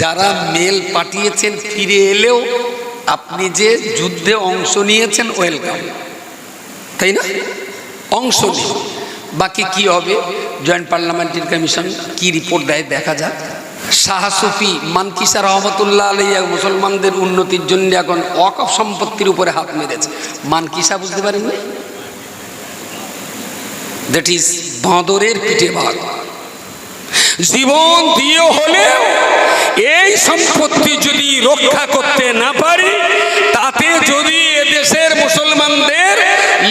যারা মেল পাঠিয়েছেন, ফিরে এলেও আপনি যে যুদ্ধে অংশ নিয়েছেন ওয়েলকাম তাই না? অংশ নিন। বাকি কি হবে? জয়েন্ট পার্লামেন্টারি কমিশন কি রিপোর্ট দেয় দেখা যাক। শাহ সুফি মানকিসা রহমতুল্লাহ আলাইয়া মুসলমানদের উন্নতির জন্য এখন অকফ সম্পত্তির উপরে হাত মেরেছে। মানকিসা বুঝতে পারেননি? দ্যাট ইজ বাঁদরের পিঠে ভাগ জীবন দিয়ে হলেও রক্ষা করতে না পারি, তাতে যদি এদেশের মুসলমানদের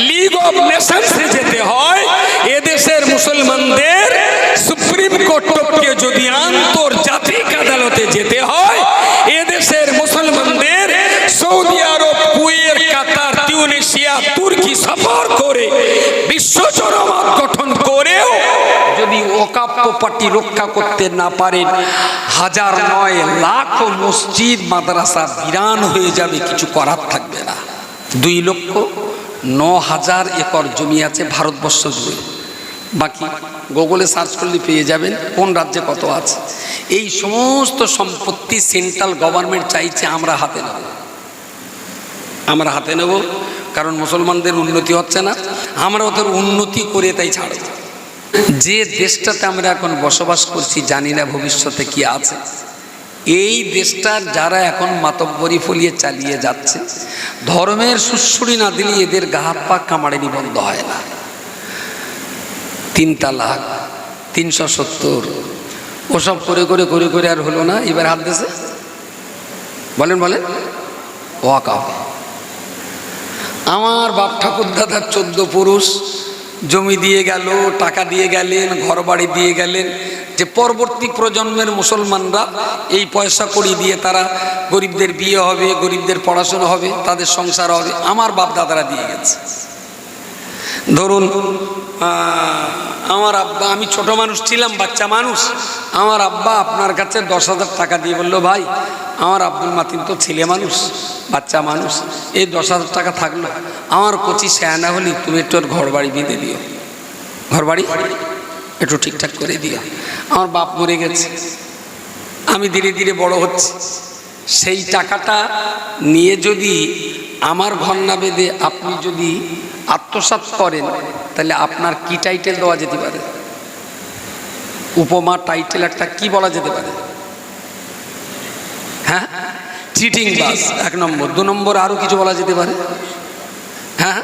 লিগ অফ নেশনসে যেতে হয়, এদেশের মুসলমানদের সুপ্রিম কোর্টকে যদি আন্তর্জাতিক আদালতে যেতে হয় প্রপার্টি রক্ষা করতে না পারেন। হাজার নয় লাখ মসজিদ, মাদ্রাসা বিরান হয়ে যাবে, কিছু করার থাকবে না। দুই লক্ষ ন হাজার একর জমি আছে ভারতবর্ষ জুড়ে। বাকি গুগলে সার্চ করলে পেয়ে যাবেন কোন রাজ্যে কত আছে। এই সমস্ত সম্পত্তি সেন্ট্রাল গভর্নমেন্ট চাইছে আমরা হাতে নেব। আমরা হাতে নেব, কারণ মুসলমানদের উন্নতি হচ্ছে না। আমরা ওদের উন্নতি করে তাই ছাড়ব। যে দেশটাতে আমরা এখন বসবাস করছি, জানি না ভবিষ্যতে কি আছে। এই দেশটার যারা এখন মাতব্বরি ফলিয়ে চালিয়ে যাচ্ছে, ধর্মের সুশ্রুড়ি না দিলে এদের গা হাত পা কামাড়েনি বন্ধ হয় না। তিন তালাক, তিনশো সত্তর, ওসব করে করে করে করে আর হলো না, এবার হাত দেশে বলেন বলেন। ওয়াকাফ। আমার বাপ ঠাকুর দাদার চোদ্দ পুরুষ জমি দিয়ে গেল, টাকা দিয়ে গেলেন ঘর বাড়ি দিয়ে গেলেন। যে পরবর্তী প্রজন্মের মুসলমানরা এই পয়সা করি দিয়ে তারা গরিবদের বিয়ে হবে, গরিবদের পড়াশোনা হবে, তাদের সংসার হবে, আমার বাপ দাদারা দিয়ে গেছে। ধরুন আমার আব্বা, আমি ছোট মানুষ ছিলাম, বাচ্চা মানুষ। আমার আব্বা আপনার কাছে দশ হাজার টাকা দিয়ে বলল, ভাই, আমার আব্দুল মাতিন তো ছেলে মানুষ। বাচ্চা মানুষ, এই দশ হাজার টাকা থাক না। আমার কচি শেয়ানা হলি তুমি একটু ঘর বাড়ি বেঁধে দিও। ঘর বাড়ি একটু ঠিকঠাক করে দিও। আমার বাপ মরে গেছে। আমি ধীরে ধীরে বড় হচ্ছি। সেই টাকাটা নিয়ে যদি আমার ঘর না বেঁধে আপনি যদি আত্মসাৎ করেন, তাহলে আপনার কি টাইটেল দেওয়া যেতে পারে? উপমা, টাইটেল একটা কি বলা যেতে পারে? হ্যাঁ? চিটিং বাস এক নম্বর। দু নম্বর আরও কিছু বলা যেতে পারে? হ্যাঁ?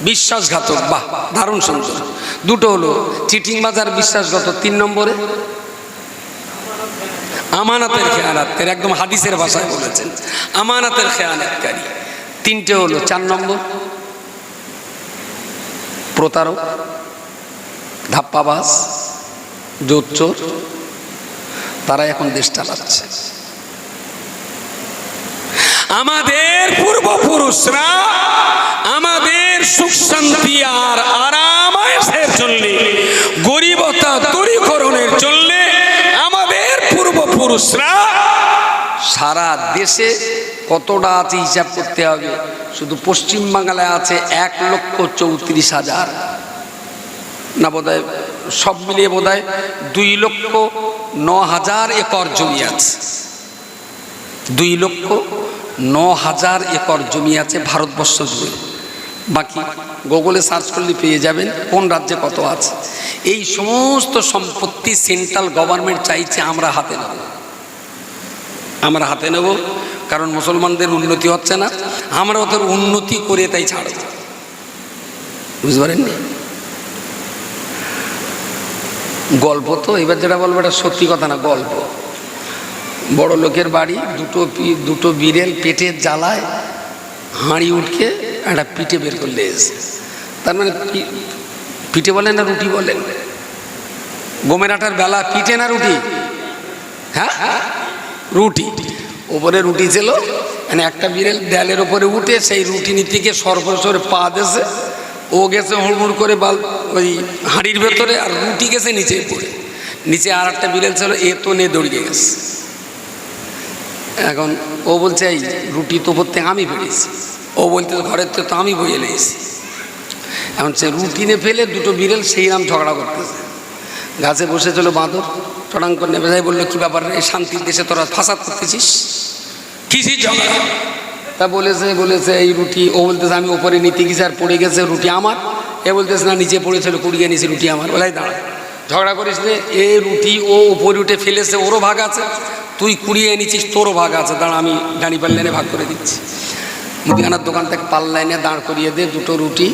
বিশ্বাসঘাতক বাহ দারুণ সুন্দর। দুটো হলো চিটিং বাজ আর বিশ্বাসঘাতক। তিন নম্বরে আমানাতের খেয়ানাতের একদম হাদিসের ভাষায় বলেছেন। আমানাতের খেয়ানাতকারী। তিনটে হলো চার নম্বর প্রতারক ধাপ্পাবাস জোচ্চোর তারা এখন দেশ চালাচ্ছে। আমাদের পূর্বপুরুষরা আমাদের সুখ শান্তি আর আরামায়েশের জন্য, গরিবতা দূরীকরণের জন্য আমাদের পূর্বপুরুষরা সারা দেশে কতটা আছে হিসাব করতে হবে? শুধু পশ্চিমবাংলায় আছে এক লক্ষ চৌত্রিশ হাজার। না বোধহয় সব মিলিয়ে বোধহয় দুই লক্ষ ন হাজার একর জমি আছে। দুই লক্ষ ন হাজার একর জমি আছে ভারতবর্ষ জুড়ে। বাকি গুগলে সার্চ করলে পেয়ে যাবেন কোন রাজ্যে কত আছে। এই সমস্ত সম্পত্তি সেন্ট্রাল গভর্নমেন্ট চাইছে আমরা হাতে নেব। আমরা হাতে নেব, কারণ মুসলমানদের উন্নতি হচ্ছে না। আমরা ওদের উন্নতি করে তাই ছাড়ব। বুঝতে পারেননি? গল্প তো, এবার যেটা বলব এটা সত্যি কথা না, গল্প। বড় লোকের বাড়ি, দুটো দুটো বিড়েল পেটের জ্বালায় হাঁড়ি উঠকে একটা পিঠে বের করলে এসে। তার মানে পিঠে বলেন না রুটি বলেন? গমের আটার বেলা পিঠে না রুটি? হ্যাঁ? রুটি। ওপরে রুটি ছিল মানে একটা বিড়েল দেয়ালের ওপরে উঠে সেই রুটি নিতে গিয়ে সর্বসরে পা দেছে। ও গেছে হুড়মুড় করে বাল, ওই হাঁড়ির ভেতরে আর রুটি গেছে নিচে পড়ে। নিচে আর একটা বিড়েল ছিল, এ তো নে দৌড়িয়ে গেছে। এখন ও বলছে এই রুটি তো পড়তে আমি পেরেছি ও বলতে ঘরের তো আমি বইয়ে লেগেছি এখন সে রুটি নে ফেলে দুটো বিড়েল সেই নাম ঝগড়া করতেছে। গাছে বসেছিল বাঁদর চড়াং করে নেমে যায় বলল কি ব্যাপার এই শান্তির দেশে তোরা ফাসাদ করতেছিস? কিসি ঝগড়া? তা বলেছে বলেছে এই রুটি। ও বলতেছে আমি ওপরে নিতে গেছি আর পড়ে গেছে রুটি আমার। এ বলতেছে না নিচে পড়েছিল কুড়িয়ে নিয়েছে রুটি আমার। বলাই দাঁড়া ঝগড়া করিস রে এ রুটি ও উপরে উঠে ফেলেছে ওরও ভাগ আছে। তুই কুড়িয়ে এনেছিস, তোরও ভাগ আছে, দাঁড়া আমি গাড়ি পাল্লাইনে ভাগ করে দিচ্ছি। মুদিখানার দোকান থেকে পাল্লাইনে দাঁড় করিয়ে দে, দুটো রুটি।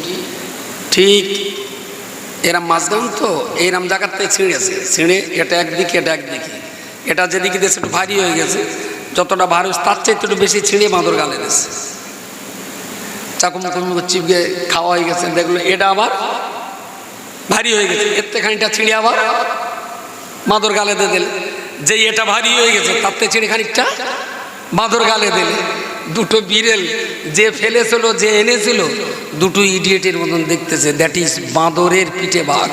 ঠিক, এরাম মাঝগান তো এইরাম জায়গার থেকে ছিঁড়েছে ছিঁড়ে, এটা একদিকে এটা একদিকে। এটা যেদিকে দেশে একটু ভারী হয়ে গেছে। যতটা ভারী তার চাইতে একটু বেশি ছিঁড়ে বাঁদর গালে দিয়েছে। চাকুম কুম চিপকে খাওয়া হয়ে গেছে, দেখল এটা আবার ভারী হয়ে গেছে। এর থেকে খানিকটা ছিঁড়ে আবার বাঁদর গালে দিয়ে দিলে। যে এটা ভারী হয়ে গেছে থেকে ছিঁড়ে খানিকটা বাঁদর গালে দিলে। দুটো বিড়েল যে ফেলেছিল, যে এনেছিল, দুটো ইডিয়েটের মতন দেখতেছে। দ্যাট ইজ বাঁদরের পিঠে বাঘ।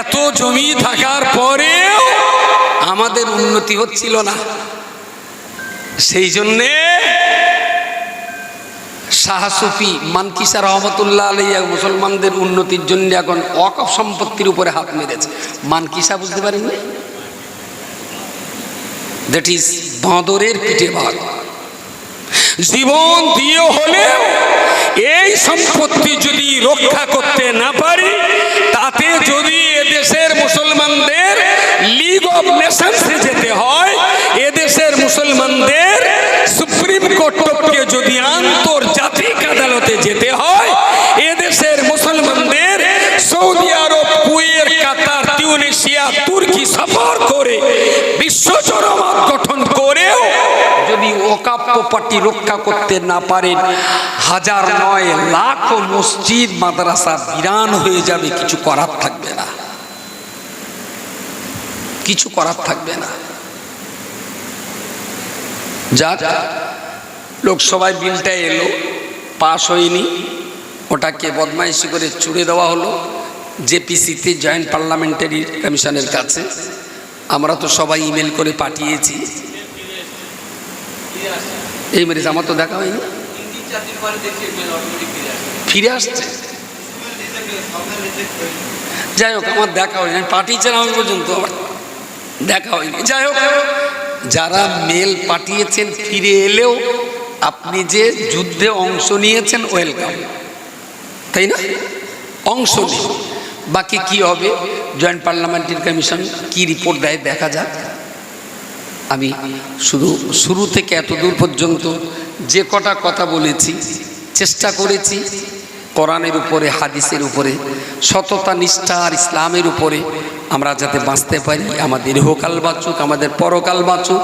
এত জমি থাকার পরেও আমাদের উন্নতি হচ্ছিল না। সেই জন্যে শাহসুফি মানকিসা রহমতুল্লাহ আলাইয়া মুসলমানদের উন্নতির জন্য এখন অকফ সম্পত্তির উপরে হাত মেরেছে। মানকিসা বুঝতে পারেননি? দ্যাট ইজ বাঁদরের পিঠে ভাগ জীবন দিয়ে হলেও এই সম্পত্তি যদি রক্ষা করতে না পারি, তাতে যদি এদেশের মুসলমানদের লিগ অফ নেশনসে যেতে হয়, এদেশের মুসলমানদের সুপ্রিম কোর্টকে যদি আন্তর্জাতিক আদালতে যেতে হয়। এদেশের মুসলমানদের সৌদি আরব কুয়ের কাতার টিউনিশিয়া তুর্কি সফর করে, বিশ্ব জনমত গঠন করেও যদি ওকাপ প্রপার্টি রক্ষা করতে না পারেন, হাজার নয় লাখ মসজিদ, মাদ্রাসা বিরান হয়ে যাবে, কিছু করার থাকবে না। কিছু করার থাকবে না। যাক, লোকসভায় বিলটা এলো। পাশ হয়নি, ওটাকে বদমাইশি করে চুড়ে দেওয়া হলো জেপিসিতে জয়েন্ট পার্লামেন্টারি কমিশনের কাছে। আমরা তো সবাই ইমেল করে পাঠিয়েছি। এই মেরেছে আমার তো দেখা হয়নি। ফিরে আসছে। যাই হোক, আমার দেখা হয়নি। আমি পাঠিয়েছিলাম আমি পর্যন্ত, আমার দেখা হয়নি। যাই হোক, যারা মেল পাঠিয়েছেন, ফিরে এলেও আপনি যে যুদ্ধে অংশ নিয়েছেন ওয়েলকাম তাই না? অংশ নিন। বাকি কি হবে? জয়েন্ট পার্লামেন্টারি কমিশন কি রিপোর্ট দেয় দেখা যাক। আমি শুধু শুরু থেকে এত দূর পর্যন্ত যে কটা কথা বলেছি, চেষ্টা করেছি, কোরআনের উপরে, হাদিসের উপরে, সততা, নিষ্ঠা আর ইসলামের উপরে আমরা যাতে বাঁচতে পারি, আমাদের ইহকাল বাঁচুক, আমাদের পরকাল বাঁচুক